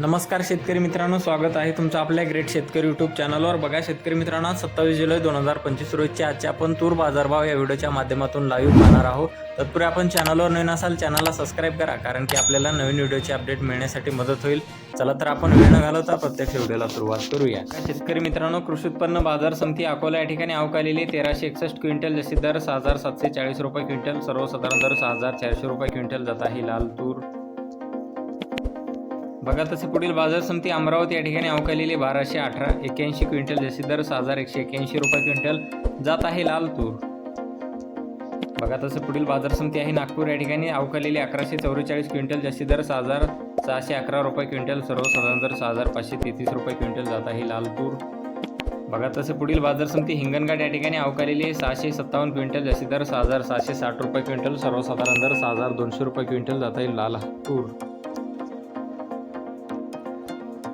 नमस्कार शेतकरी मित्रांनो स्वागत आहे तुमचं आपल्या ग्रेट शेतकरी यूट्यूब चॅनलवर बघा शेतकरी मित्रांनो आज सत्तावीस जुलै दोन हजार पंचवीस रोजचे आजचे आपण तूर बाजारभाव या व्हिडिओच्या माध्यमातून लाईव्ह पाहणार आहोत. तत्पूर्वी आपण चॅनलवर नवीन असाल चॅनलला सबस्क्राईब करा कारण की आपल्याला नवीन व्हिडिओची अपडेट मिळण्यासाठी मदत होईल. चला तर आपण वेळ न घालवता प्रत्यक्ष व्हिडिओला सुरुवात करूया. शेतकरी मित्रांनो कृषी उत्पन्न बाजार समिती अकोला या ठिकाणी अवकालेली तेराशे एकसष्ट क्विंटल जशी दर सहा हजार सातशे चाळीस रुपये क्विंटल सर्वसाधारण दर सहा हजार चारशे रुपये क्विंटल जात आहे. लाल तूर बघा तसे पुढील बाजार समिती अमरावती या ठिकाणी अवकालेली बाराशे अठरा एक्याऐंशी क्विंटल जशी दर सहा हजार एकशे एक्याऐंशी रुपये क्विंटल जात आहे लाल तूर बघा तसं पुढील बाजार समिती आहे नागपूर या ठिकाणी अवकालेली अकराशे चौवेचाळीस क्विंटल जशी दर सहा हजार सहाशे अकरा रुपये क्विंटल सर्वसाधारण दर सहा हजार पाचशे तेहतीस रुपये क्विंटल जात आहे लाल तूर बघा तसं पुढील बाजार समिती हिंगणघाट या ठिकाणी अवकालेली सहाशे सत्तावन्न क्विंटल जशी दर सहा हजार सहाशे साठ रुपये क्विंटल सर्वसाधारण दर सहा हजार दोनशे रुपये क्विंटल जात आहे लाल तूर